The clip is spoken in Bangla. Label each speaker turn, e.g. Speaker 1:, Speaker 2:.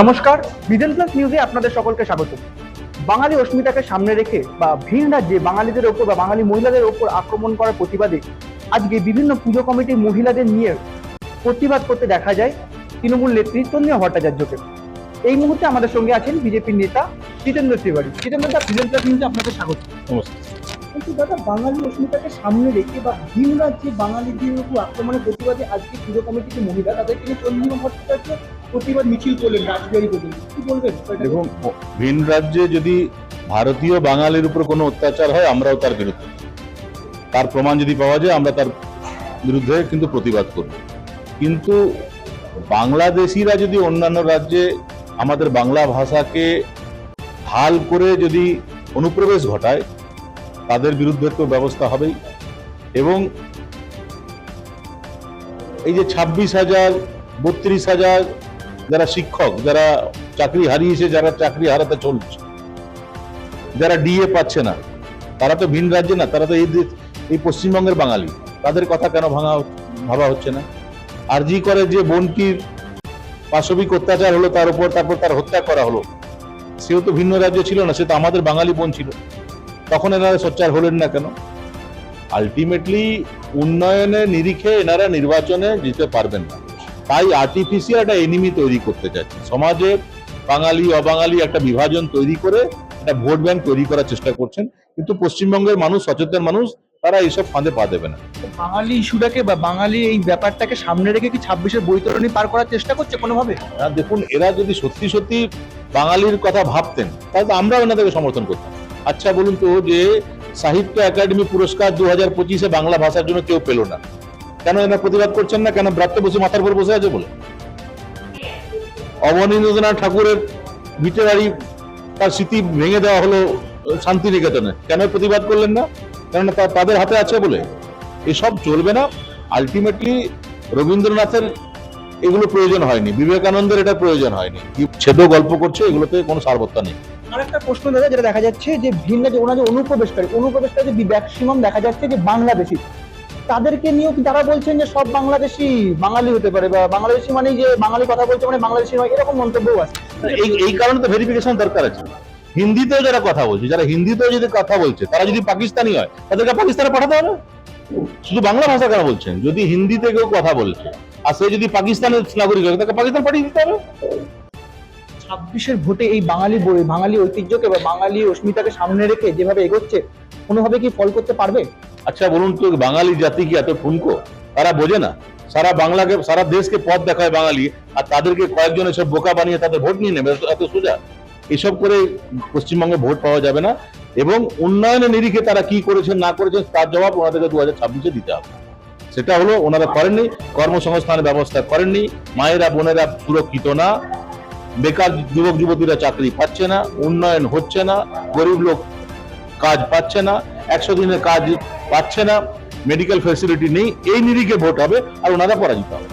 Speaker 1: নমস্কার বিজন প্লাস নিউজে আপনাদের সকলকে স্বাগত। বাঙালি অস্মিতাকে সামনে রেখে বা ভিন রাজ্যে বাঙালিদের ওপর বা বাঙালি মহিলাদের ওপর আক্রমণ করার প্রতিবাদে আজকে বিভিন্ন পুজো কমিটির মহিলাদের নিয়ে প্রতিবাদ করতে দেখা যায় তৃণমূল নেত্রী তন্ময় ভট্টাচার্যকে। এই মুহূর্তে আমাদের সঙ্গে আছেন বিজেপির নেতা জিতেন্দ্র তিওয়ারি। জিতেন্দ্র দা বিজন প্লাস নিউজে আপনাকে স্বাগত। কিন্তু দাদা, বাঙালি অস্মিতাকে সামনে রেখে বা ভিন রাজ্যে বাঙালিদের উপর আক্রমণের প্রতিবাদে আজকে পুজো কমিটির যে মহিলা তাদেরকে নিয়ে তন্ময় ভট্টাচার্য প্রতিবাদ মিছিল করলেন পর্যন্ত। কি বলবেন?
Speaker 2: দেখুন ভিন রাজ্যে যদি ভারতীয় বাঙালির উপর কোনো অত্যাচার হয়, আমরাও তার বিরুদ্ধে। তার প্রমাণ যদি পাওয়া যায়, আমরা তার বিরুদ্ধে কিন্তু প্রতিবাদ করব। কিন্তু বাংলাদেশিরা যদি অন্যান্য রাজ্যে আমাদের বাংলা ভাষাকে হাল করে যদি অনুপ্রবেশ ঘটায় তাদের বিরুদ্ধে তো ব্যবস্থা হবেই। এবং এই যে ছাব্বিশ হাজার, বত্রিশ হাজার যারা শিক্ষক, যারা চাকরি হারিয়েছে, যারা চাকরি হারাতে চলছে, যারা ডিএ পাচ্ছে না, তারা তো ভিন রাজ্যে না, তারা তো এই এই পশ্চিমবঙ্গের বাঙালি, তাদের কথা কেন ভাঙা ভাবা হচ্ছে না? আর জি করে যে বোনটির পাশবিক অত্যাচার হলো, তার উপর তারপর তার হত্যা করা হলো, সেও তো ভিন্ন রাজ্য ছিল না, সে তো আমাদের বাঙালি বোন ছিল। তখন এনারা সোচ্চার হলেন না কেন? আলটিমেটলি উন্নয়নের নিরিখে এনারা নির্বাচনে জিতে পারবেন না। তাই আর্টিফিশিয়াল একটা এনিমি তৈরি করতে চাচ্ছে সমাজে বাঙালি অবাঙালি একটা বিভাজন তৈরি করে একটা ভোট ব্যাংক তৈরি করার চেষ্টা করছেন। কিন্তু পশ্চিমবঙ্গের মানুষ সচেতন মানুষ তারা এইসব ফাঁদে পা দেবে না।
Speaker 1: বাঙালি ইস্যুটাকে বা বাঙালি এই ব্যাপারটাকে সামনে রেখে কি ছাব্বিশের বৈতরণী পার করার চেষ্টা করছে কোনোভাবে?
Speaker 2: দেখুন এরা যদি সত্যি সত্যি বাঙালির কথা ভাবতেন তাহলে তো আমরাও এনাদেরকে সমর্থন করতাম। আচ্ছা বলুন তো যে সাহিত্য একাডেমি পুরস্কার দু হাজার পঁচিশে বাংলা ভাষার জন্য কেউ পেল না। কেন এরা প্রতিবাদ করছেন না? কেন ব্রাত্য বসে মাথার উপর বসে আছে বলে? অবনীন্দ্রনাথ ঠাকুরের ভিটে বাড়ি তার স্মৃতি ভেঙে দেওয়া হলো শান্তিনিকেতনে। কেন প্রতিবাদ করলেন না? কেননা তাদের হাতে আছে বলে। এসব চলবে না। আলটিমেটলি রবীন্দ্রনাথের এগুলো প্রয়োজন হয়নি। বিবেকানন্দের এটা প্রয়োজন হয়নি। ছেদ গল্প করছে, এগুলোতে কোনো সারবত্তা নেই।
Speaker 1: আর একটা প্রশ্ন দাদা, যেটা দেখা যাচ্ছে যে ভিন্ন যে ওনার যে অনুপ্রবেশকারী অনুপ্রবেশকারী যে ম্যাক্সিমাম দেখা যাচ্ছে যে বাংলাদেশি, তাদেরকে নিয়েও তারা বলছেন যে সব বাংলাদেশি, বাঙালি হতে পারে বা বাংলাদেশি মানে যে বাঙালি কথা বলছে মানে বাংলাদেশি নয়, এরকম মন্তব্যও আছে।
Speaker 2: এই এই কারণে তো ভেরিফিকেশন দরকার আছে। হিন্দিতেও যারা কথা বলছে, যারা হিন্দিতেও যদি কথা বলছে, তারা যদি পাকিস্তানি হয়, তাদেরকে পাকিস্তানে পাঠাতে হবে? শুধু বাংলা ভাষা কেন বলছেন? যদি হিন্দিতে কেউ কথা বলছে, আর সে যদি পাকিস্তানের নাগরিক হয়, তাকে পাকিস্তান পাঠিয়ে দিতে হবে?
Speaker 1: ছাব্বিশের ভোটে এই বাঙালি বই, বাঙালি ঐতিহ্যকে বা বাঙালি অস্মিতাকে সামনে রেখে যেভাবে এগোচ্ছে, কোনোভাবে কি ফল করতে পারবে?
Speaker 2: আচ্ছা বলুন তো, বাঙালি জাতি কি এত ঠুনকো? তারা বোঝে না। সারা বাংলাকে, সারা দেশকে পথ দেখায় বাঙালি, আর তাদেরকে কয়েকজন এসব বোকা বানিয়ে তাদের ভোট নিয়ে নেবে, এত- সোজা। এসব করে পশ্চিমবঙ্গে ভোট পাওয়া যাবে না, এবং উন্নয়নের নিরিখে তারা কি করেছেন, না করেছেন, তার জবাব ওনাদেরকে দু হাজার ছাব্বিশে দিতে হবে। সেটা হলো, ওনারা করেননি, কর্মসংস্থানের ব্যবস্থা করেননি, মায়েরা, বোনেরা সুরক্ষিত না বেকার যুবক যুবতীরা চাকরি পাচ্ছে না, উন্নয়ন হচ্ছে না, গরিব লোক কাজ পাচ্ছে না, একশো দিনের কাজ পাচ্ছে না মেডিকেল ফেসিলিটি নেই, এই নিরিখে ভোট হবে আর ওনারা পরাজিত হবে।